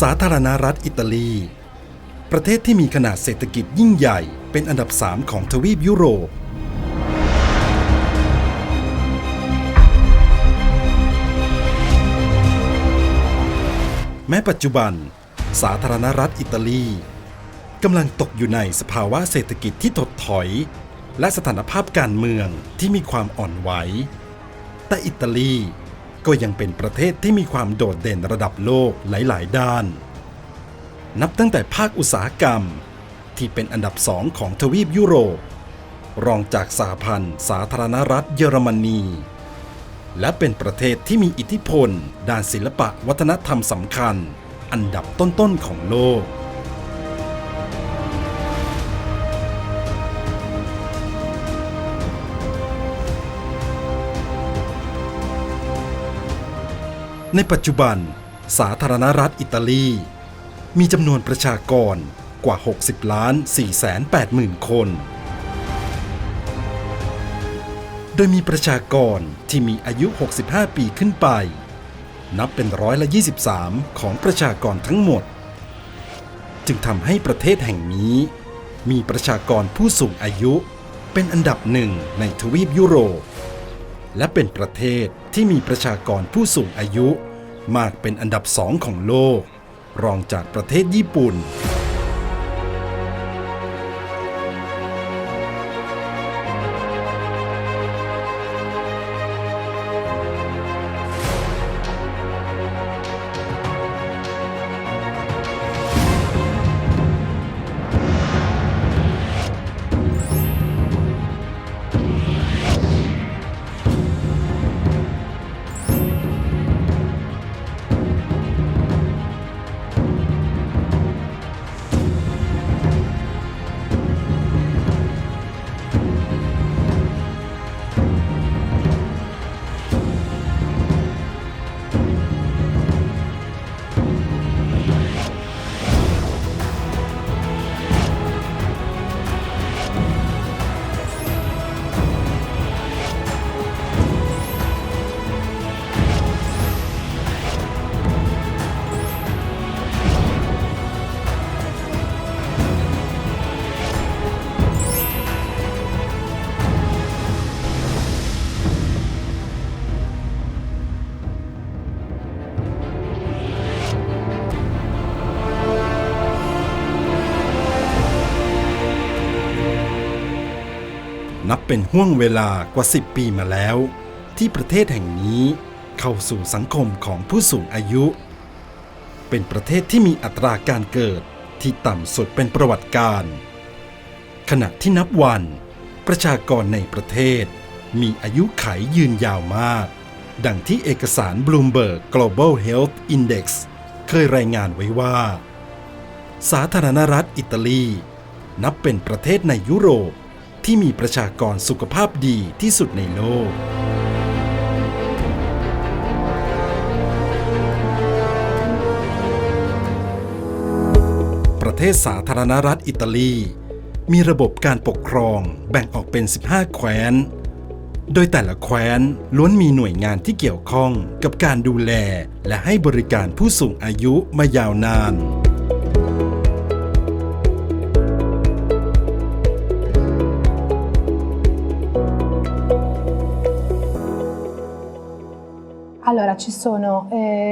สาธารณรัฐอิตาลี ประเทศที่มีขนาดเศรษฐกิจยิ่งใหญ่เป็นอันดับ3ของทวีปยุโรป แม้ปัจจุบัน สาธารณรัฐอิตาลีกำลังตกอยู่ในสภาวะเศรษฐกิจที่ถดถอย และสถานภาพการเมืองที่มีความอ่อนไหว แต่อิตาลี ก็ยังเป็นประเทศที่มีความโดดเด่นระดับโลกหลาย ๆ ด้าน นับตั้งแต่ภาคอุตสาหกรรม ที่เป็นอันดับสองของทวีปยุโรป รองจากสหพันธ์สาธารณรัฐเยอรมนี และเป็นประเทศที่มีอิทธิพล ด้านศิลปะวัฒนธรรมสำคัญ อันดับต้น ๆ ของโลก ในปัจจุบัน สาธารณรัฐอิตาลี มีจำนวนประชากรกว่า 60 ล้าน4แสน8หมื่นคน โดยมีประชากรที่มีอายุ 65 ปีขึ้นไป นับเป็นร้อยละ 23 ของประชากรทั้งหมด จึงทำให้ประเทศแห่งนี้ มีประชากรผู้สูงอายุเป็นอันดับหนึ่งในทวีปยุโรป และเป็นประเทศ ที่มีประชากรผู้สูงอายุ มากเป็นอันดับสองของโลก รองจากประเทศญี่ปุ่น นับเป็นห่วงเวลากว่า 10 ปีมาแล้ว ที่ประเทศแห่งนี้เข้าสู่สังคมของผู้สูงอายุ เป็นประเทศที่มีอัตราการเกิดที่ต่ำสุดเป็นประวัติการ ขณะที่นับวันประชากรในประเทศ มีอายุไขยืนยาวมาก ดังที่เอกสาร Bloomberg Global Health Index เคยรายงานไว้ว่า สาธารณรัฐอิตาลี นับเป็นประเทศในยุโรป ที่มีประชากรสุขภาพดีที่สุดในโลก ประเทศสาธารณรัฐอิตาลี มีระบบการปกครองแบ่งออกเป็น 15 แคว้น โดยแต่ละแคว้นล้วนมีหน่วยงานที่เกี่ยวข้องกับการดูแลและให้บริการผู้สูงอายุมายาวนาน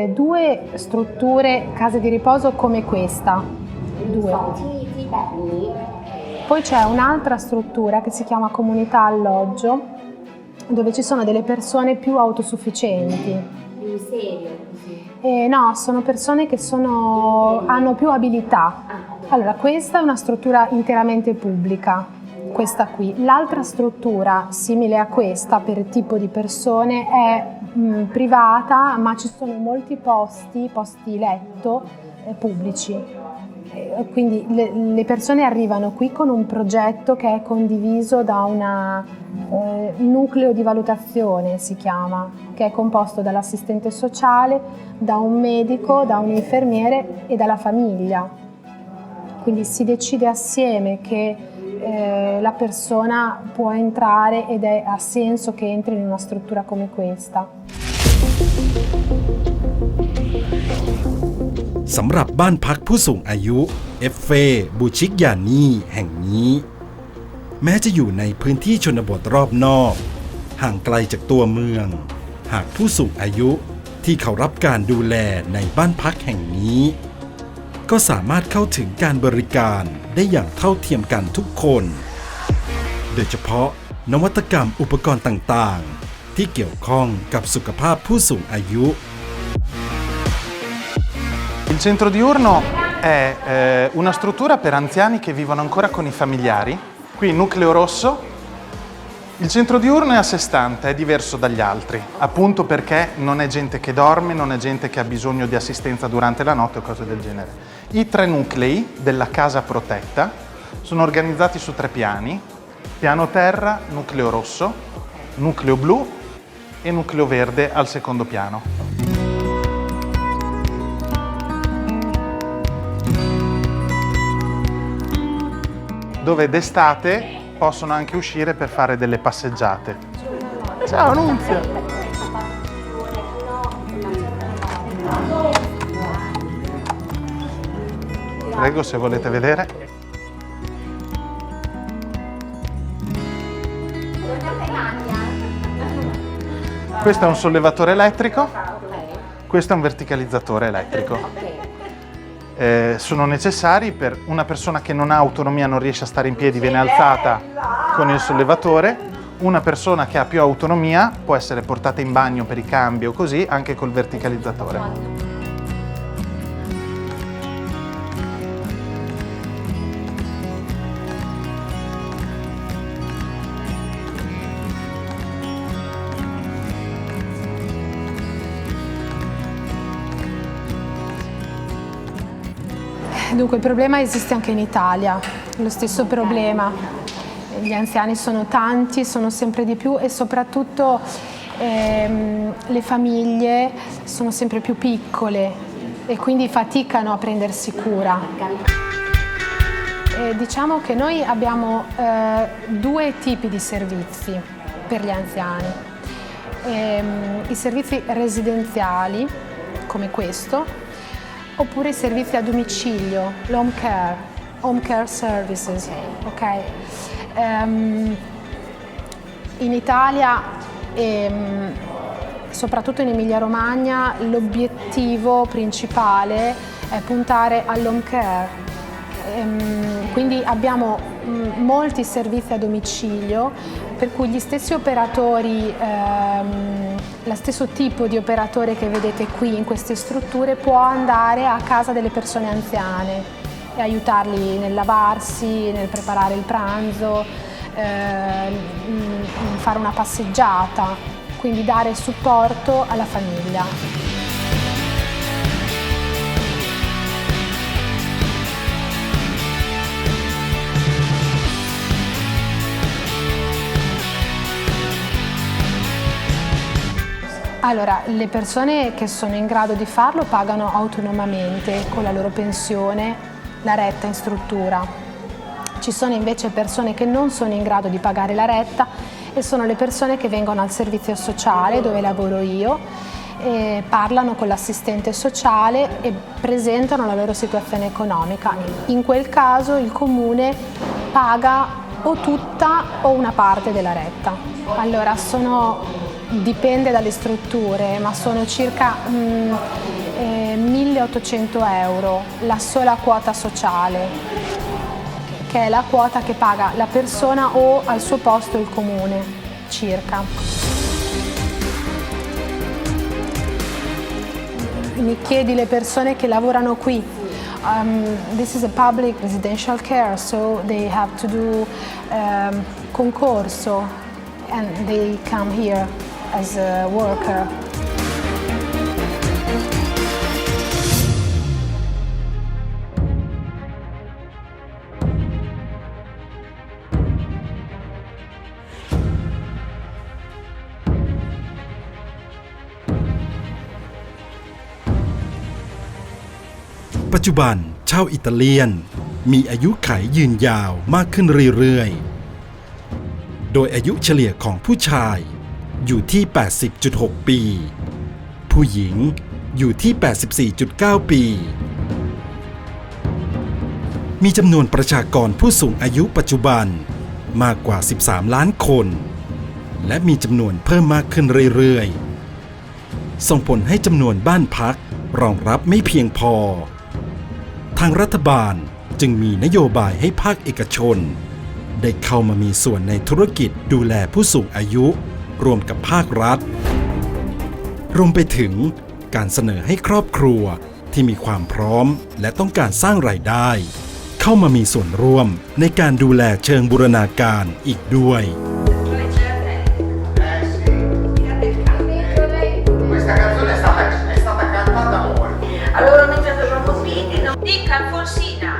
due strutture, case di riposo come questa. Due. Poi c'è un'altra struttura che si chiama comunità alloggio, dove ci sono delle persone più autosufficienti. In serio? Eh, no, sono persone che sono, hanno più abilità. Ah, allora, questa è una struttura interamente pubblica questa qui. L'altra struttura, simile a questa per tipo di persone, è mh, privata, ma ci sono molti posti, posti letto, eh, pubblici. Eh, Quindi le, le persone arrivano qui con un progetto che è condiviso da una, eh, un nucleo di valutazione, si chiama, che è composto dall'assistente sociale, da un medico, da un infermiere e dalla famiglia. Quindi si decide assieme che eh, la persona può entrare ed è, ha senso che entri in una struttura come questa. สำหรับบ้านพักผู้สูงอายุเอฟเฟบูชิกยานีแห่งนี้ แม้จะอยู่ในพื้นที่ชนบทรอบนอก ห่างไกลจากตัวเมือง หากผู้สูงอายุที่เขารับการดูแลในบ้านพักแห่งนี้ ก็สามารถเข้าถึงการบริการได้อย่างเท่าเทียมกันทุกคน โดยเฉพาะนวัตกรรมอุปกรณ์ต่างๆ ที่เกี่ยวข้องกับสุขภาพผู้สูงอายุ Il centro diurno è eh, una struttura per anziani che vivono ancora con i familiari. Qui nucleo rosso. Il centro diurno è a sé stante, è diverso dagli altri, appunto perché non è gente che dorme, non è gente che ha bisogno di assistenza durante la notte o cose del genere. I tre nuclei della casa protetta sono organizzati su tre piani. Piano terra, nucleo rosso, nucleo blu e nucleo verde al secondo piano. dove d'estate possono anche uscire per fare delle passeggiate. Ciao Nunzia! Prego se volete vedere. Questo è un sollevatore elettrico, questo è un verticalizzatore elettrico. Eh, sono necessari per una persona che non ha autonomia, non riesce a stare in piedi, viene alzata con il sollevatore. Una persona che ha più autonomia può essere portata in bagno per i cambi o così anche col verticalizzatore. Dunque il problema esiste anche in Italia, lo stesso problema. Gli anziani sono tanti, sono sempre di più e soprattutto ehm, le famiglie sono sempre più piccole e quindi faticano a prendersi cura. E diciamo che noi abbiamo eh, due tipi di servizi per gli anziani. Ehm, I servizi residenziali, come questo, oppure i servizi a domicilio, l'home care, home care services. ok? Ehm, in Italia e soprattutto in Emilia Romagna l'obiettivo principale è puntare all'home care. Ehm, quindi abbiamo mh, molti servizi a domicilio per cui gli stessi operatori, ehm, lo stesso tipo di operatore che vedete qui in queste strutture può andare a casa delle persone anziane e aiutarli nel lavarsi, nel preparare il pranzo, mh, fare una passeggiata, quindi dare supporto alla famiglia. Allora, le persone che sono in grado di farlo pagano autonomamente con la loro pensione la retta in struttura. Ci sono invece persone che non sono in grado di pagare la retta e sono le persone che vengono al servizio sociale dove lavoro io parlano con l'assistente sociale e presentano la loro situazione economica. In quel caso il comune paga o tutta o una parte della retta. Allora sono dipende dalle strutture, ma sono circa mm, eh, 1800 euro la sola quota sociale, che è la quota che paga la persona o al suo posto il comune, circa. Mi chiedi le persone che lavorano qui. Um, this is a public residential care, so they have to do um, concorso and they come here as a worker. ปัจจุบันชาวอิตาเลียน มีอายุขัยยืนยาวมากขึ้นเรื่อยๆ โดยอายุเฉลี่ยของผู้ชาย อยู่ที่ 80.6 ปี ผู้หญิงอยู่ที่ 84.9 ปี มีจำนวนประชากรผู้สูงอายุปัจจุบันมากกว่า 13 ล้านคน และมีจำนวนเพิ่มมากขึ้นเรื่อยๆ ส่งผลให้จำนวนบ้านพักรองรับไม่เพียงพอ ทางรัฐบาลจึงมีนโยบายให้ภาคเอกชน ได้เข้ามามีส่วนในธุรกิจดูแลผู้สูงอายุ รวมกับภาครัฐ รวมไปถึงการเสนอให้ครอบครัวที่มีความพร้อมและต้องการสร้างไรายได้ เข้ามามีส่วนร่วมในการดูแลเชิงบูรณาการอีกด้วยดิคันฟอร์ซีนา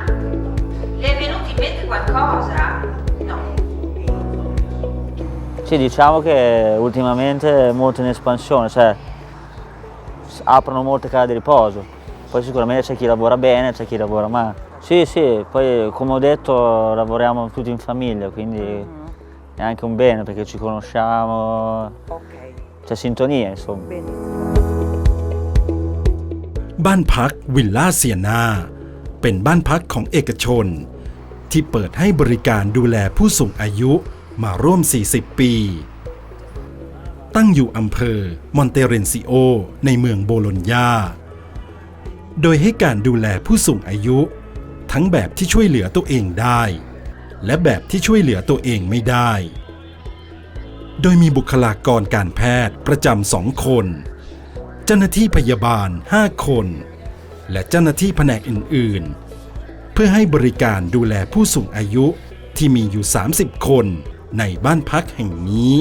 เลเวนูติเมตควาคอสา Sì, diciamo che ultimamente è molto in espansione, cioè s- aprono molte case di riposo. Poi sicuramente c'è chi lavora bene, c'è chi lavora male. Sì, sì, poi come ho detto lavoriamo tutti in famiglia, quindi è anche un bene perché ci conosciamo, c'è sintonia insomma. บ้านพักวิลล่าเซียนาเป็นบ้านพักของเอกชน ที่เปิดให้บริการดูแลผู้สูงอายุ มาร่วม 40 ปี ตั้งอยู่อำเภอมอนเตเรนซิโอ ในเมืองโบโลญญา โดยให้การดูแลผู้สูงอายุ ทั้งแบบที่ช่วยเหลือตัวเองได้ และแบบที่ช่วยเหลือตัวเองไม่ได้ โดยมีบุคลากรการแพทย์ประจำสองคน เจ้าหน้าที่พยาบาล 5 คน และเจ้าหน้าที่แผนกอื่น ๆ เพื่อให้บริการดูแลผู้สูงอายุที่มีอยู่ 30 คน ในบ้านพักแห่งนี้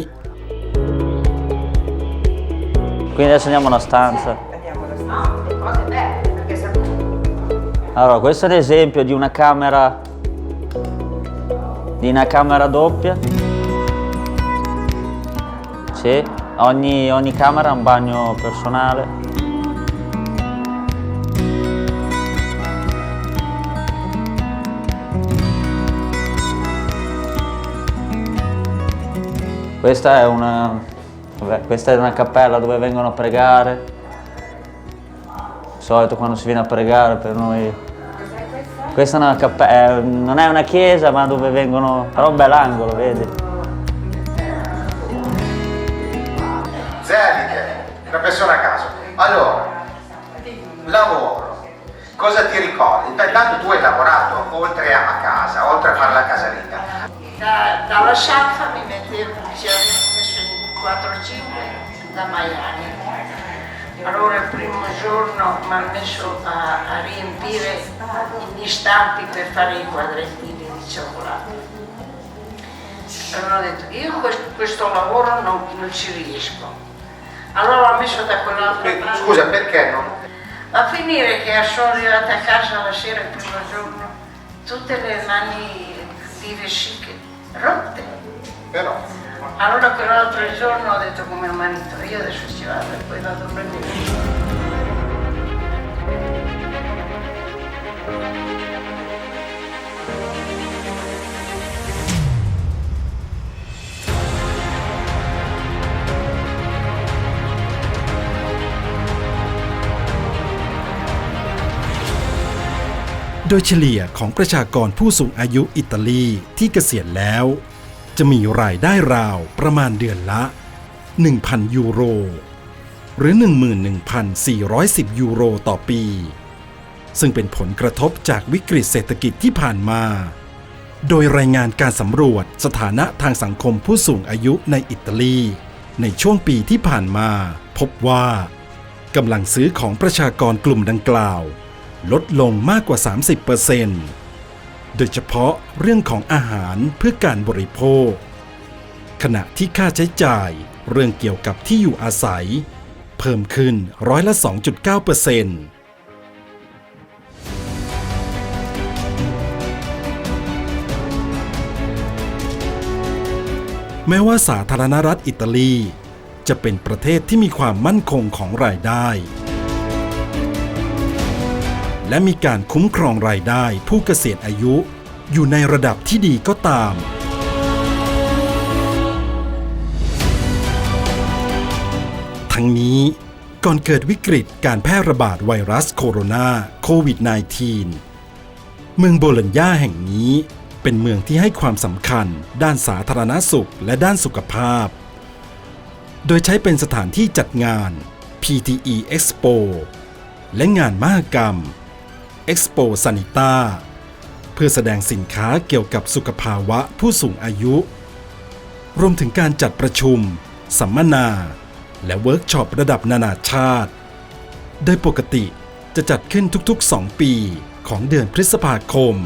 Quindi adesso andiamo alla stanza. Andiamo alla stanza, cose belle, perché sapete. Allora, questo è l'esempio di una camera di una camera doppia. Sì, ogni, ogni camera ha un bagno personale. Questa è una, questa è una cappella dove vengono a pregare. Di solito quando si viene a pregare per noi. Questa è una cappella, non è una chiesa ma dove vengono. però un bell'angolo, vedi? Giorno mi hanno messo a, a riempire gli stampi per fare i quadrettini di cioccolato. Allora ho detto, io questo, questo lavoro non, non ci riesco. Allora l'ho messo da quell'altra Per- parte. Scusa, perché non? A finire che sono arrivata a casa la sera il primo giorno, tutte le mani di vesciche rotte. Però. Allora quell'altro giorno ho detto come marito, io adesso ci vado e poi vado a prendere. โดยเฉลี่ยของประชากรผู้สูงอายุอิตาลีที่เกษียณแล้ว จะมีรายได้ราวประมาณเดือนละ 1,000 ยูโร หรือ 11,410 ยูโรต่อปี ซึ่งเป็นผลกระทบจากวิกฤตเศรษฐกิจที่ผ่านมา โดยรายงานการสำรวจสถานะทางสังคมผู้สูงอายุในอิตาลี ในช่วงปีที่ผ่านมา พบว่ากำลังซื้อของประชากรกลุ่มดังกล่าว ลดลงมากกว่า 30%โดยเฉพาะเรื่องของอาหารเพื่อการบริโภค ขณะที่ค่าใช้จ่ายเรื่องเกี่ยวกับที่อยู่อาศัย เพิ่มขึ้นร้อยละ 2.9% แม้ว่าสาธารณรัฐอิตาลี จะเป็นประเทศที่มีความมั่นคงของรายได้ และมีการคุ้มครองรายได้ผู้เกษียณอายุอยู่ในระดับที่ดีก็ตาม ทั้งนี้ก่อนเกิดวิกฤตการแพร่ระบาดไวรัสโคโรนาโควิด -19 เมืองโบโลญญาแห่งนี้ เป็นเมืองที่ให้ความสำคัญ ด้านสาธารณสุขและด้านสุขภาพ โดยใช้เป็นสถานที่จัดงาน PTE Expo และงานมหกรรม Expo Sanita เพื่อแสดงสินค้าเกี่ยวกับสุขภาวะผู้สูงอายุ รวมถึงการจัดประชุม สัมมนา และเวิร์กช็อประดับนานาชาติ โดยปกติจะจัดขึ้นทุกๆ 2 ปีของเดือนพฤษภาคม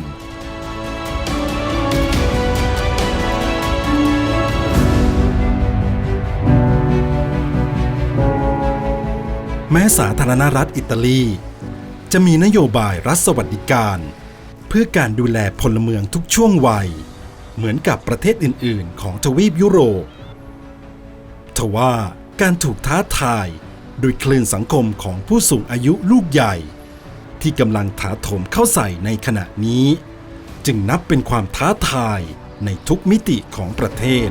แม้สาธารณรัฐอิตาลี จะมีนโยบายรัฐสวัสดิการ เพื่อการดูแลพลเมืองทุกช่วงวัย เหมือนกับประเทศอื่น ๆ ของทวีปยุโรปทว่าการถูกท้าทายโดยคลื่นสังคมของผู้สูงอายุลูกใหญ่ ที่กำลังถาโถมเข้าใส่ในขณะนี้ จึงนับเป็นความท้าทายในทุกมิติของประเทศ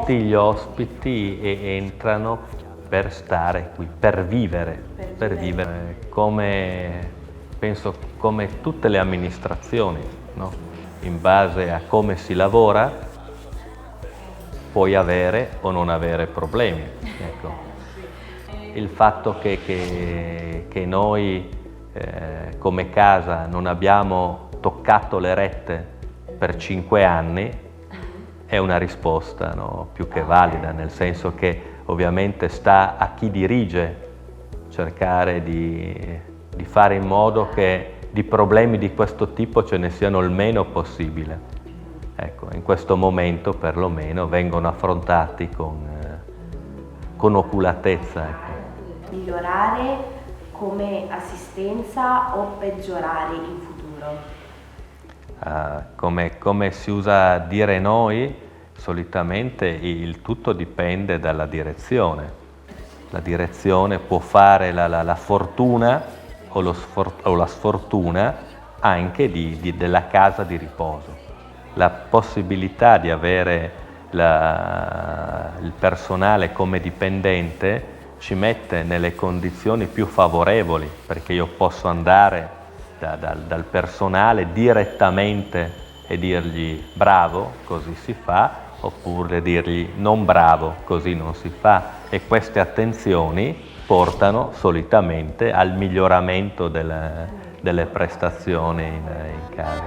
Tutti gli ospiti e- entrano per stare qui, per vivere, per vivere come, penso come tutte le amministrazioni, no? in base a come si lavora puoi avere o non avere problemi. ecco. Il fatto che, che- che noi eh, come casa non abbiamo toccato le rette per cinque anni è una risposta no, più che valida, nel senso che ovviamente sta a chi dirige cercare di, di fare in modo che di problemi di questo tipo ce ne siano il meno possibile. Ecco, in questo momento perlomeno vengono affrontati con, eh, con oculatezza. ecco. Migliorare come assistenza o peggiorare in futuro? Ah, come, come si usa dire noi, solitamente il tutto dipende dalla direzione. La direzione può fare la, la- la fortuna o, sfor- o la sfortuna anche di- di- della casa di riposo. La possibilità di avere la- il personale come dipendente ci mette nelle condizioni più favorevoli perché io posso andare da- dal, dal personale direttamente e dirgli bravo, così si fa, oppure dirgli non bravo, così non si fa. E queste attenzioni portano solitamente al miglioramento delle, delle prestazioni in, in casa.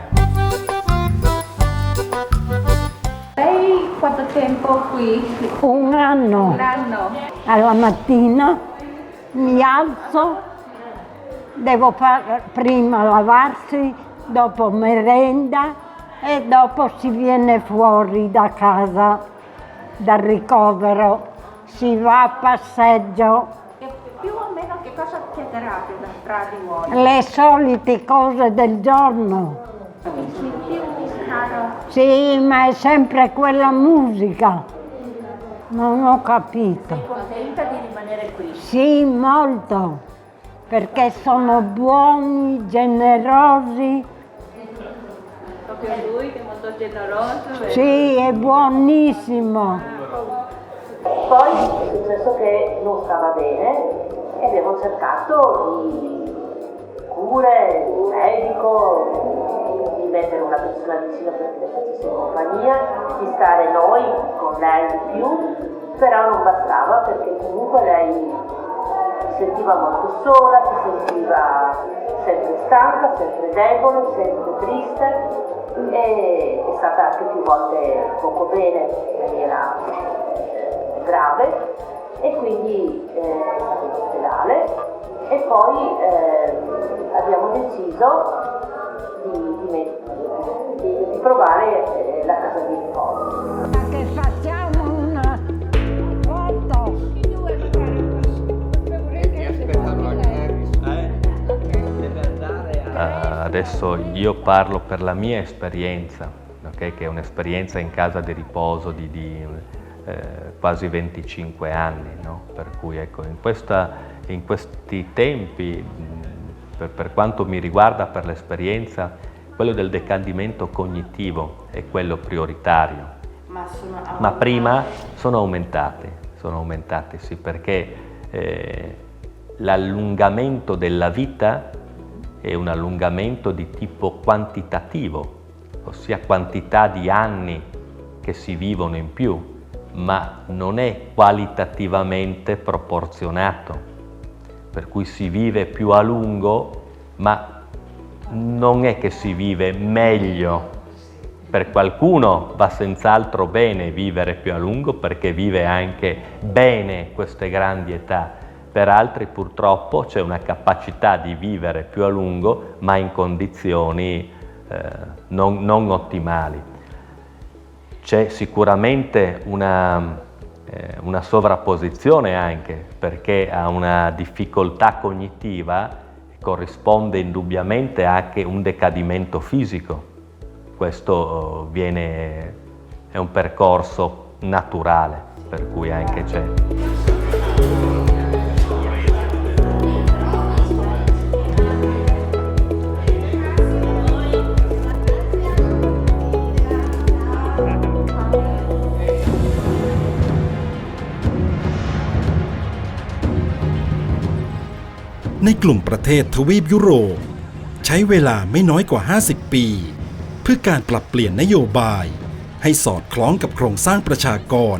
Lei quanto tempo qui? Un anno. Un anno. Alla mattina mi alzo, devo fare prima lavarsi, dopo merenda e dopo si viene fuori da casa, dal ricovero, si va a passeggio, E più o meno che cosa da- tra di voi? le solite cose del giorno. Sì, ma è sempre quella musica. Non ho capito. contenta di rimanere qui. Sì, molto, perché sono buoni, generosi. Proprio lui che è molto generoso. e- Sì, è buonissimo. Poi è successo che non stava bene e abbiamo cercato di cure, un medico, di mettere una persona vicino perché le facesse compagnia, di stare noi con lei di più, però non bastava perché comunque lei si sentiva molto sola, si sentiva sempre stanca, sempre debole, sempre triste e è stata anche più volte poco bene in maniera eh, grave. E quindi eh, è stata in ospedale. E poi eh, abbiamo deciso di, di di- di provare adesso io parlo per la mia esperienza, ok, che è un'esperienza in casa di riposo di, di, eh, quasi 25 anni, no? per cui ecco, in, questa- in questi tempi per, per quanto mi riguarda, per l'esperienza, quello del decadimento cognitivo è quello prioritario. Ma Ma prima sono aumentate, sono aumentate sì, perché eh, l'allungamento della vita è un allungamento di tipo quantitativo, ossia quantità di anni che si vivono in più, ma non è qualitativamente proporzionato. Per cui si vive più a lungo, ma non è che si vive meglio. Per qualcuno va senz'altro bene vivere più a lungo perché vive anche bene queste grandi età. Per altri purtroppo c'è una capacità di vivere più a lungo ma in condizioni eh, non, non ottimali. C'è sicuramente una, eh, una sovrapposizione anche perché a una difficoltà cognitiva corrisponde indubbiamente anche un decadimento fisico. Questo viene, è un percorso naturale, per cui anche c'è. ในกลุ่มประเทศทวีปยุโรป ใช้เวลาไม่น้อยกว่า 50 ปี เพื่อการปรับเปลี่ยนนโยบาย ให้สอดคล้องกับโครงสร้างประชากร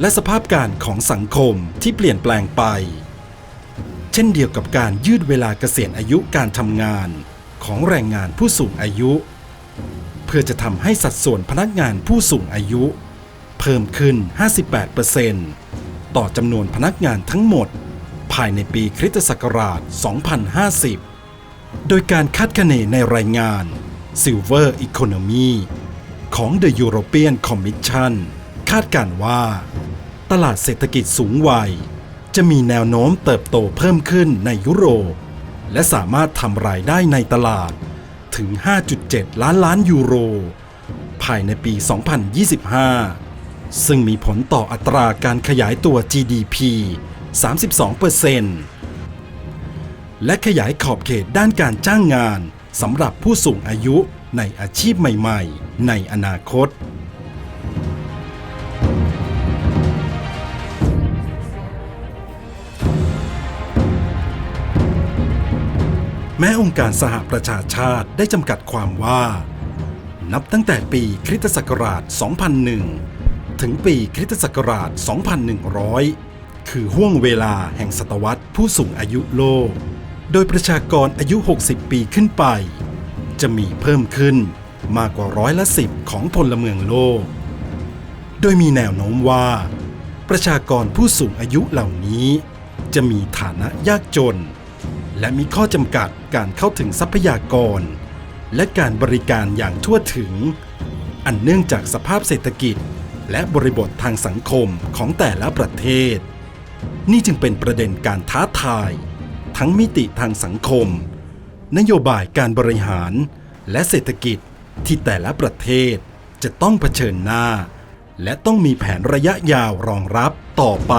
และสภาพการของสังคมที่เปลี่ยนแปลงไป เช่นเดียวกับการยืดเวลาเกษียณอายุการทำงานของแรงงานผู้สูงอายุ เพื่อจะทำให้สัดส่วนพนักงานผู้สูงอายุ เพิ่มขึ้น 58%ต่อจำนวนพนักงานทั้งหมด ภายในปีคริสตศักราช 2050 โดยการคาดคะเนในรายงาน Silver Economy ของ The European Commission คาดการว่า ตลาดเศรษฐกิจสูงวัย จะมีแนวโน้มเติบโตเพิ่มขึ้นในยุโรป และสามารถทำรายได้ในตลาดถึง 5.7 ล้านล้านยูโร ภายในปี 2025 ซึ่งมีผลต่ออัตราการขยายตัว GDP 32%และขยายขอบเขตด้านการจ้างงานสำหรับผู้สูงอายุในอาชีพใหม่ๆ ในอนาคต แม้องค์การสหประชาชาติได้จำกัดความว่า นับตั้งแต่ปีคริสตศักราช 2001 ถึงปีคริสตศักราช 2100 คือห่วงเวลาแห่งศตวรรษผู้สูงอายุโลก โดยประชากรอายุ 60 ปีขึ้นไป จะมีเพิ่มขึ้นมากกว่าร้อยละสิบของพลเมืองโลก โดยมีแนวโน้มว่า ประชากรผู้สูงอายุเหล่านี้ จะมีฐานะยากจน และมีข้อจำกัดการเข้าถึงทรัพยากร และการบริการอย่างทั่วถึง อันเนื่องจากสภาพเศรษฐกิจ และบริบททางสังคมของแต่ละประเทศ นี่จึงเป็นประเด็นการท้าทาย ทั้งมิติทางสังคม นโยบายการบริหาร และเศรษฐกิจที่แต่ละประเทศจะต้องเผชิญหน้า และต้องมีแผนระยะยาวรองรับต่อไป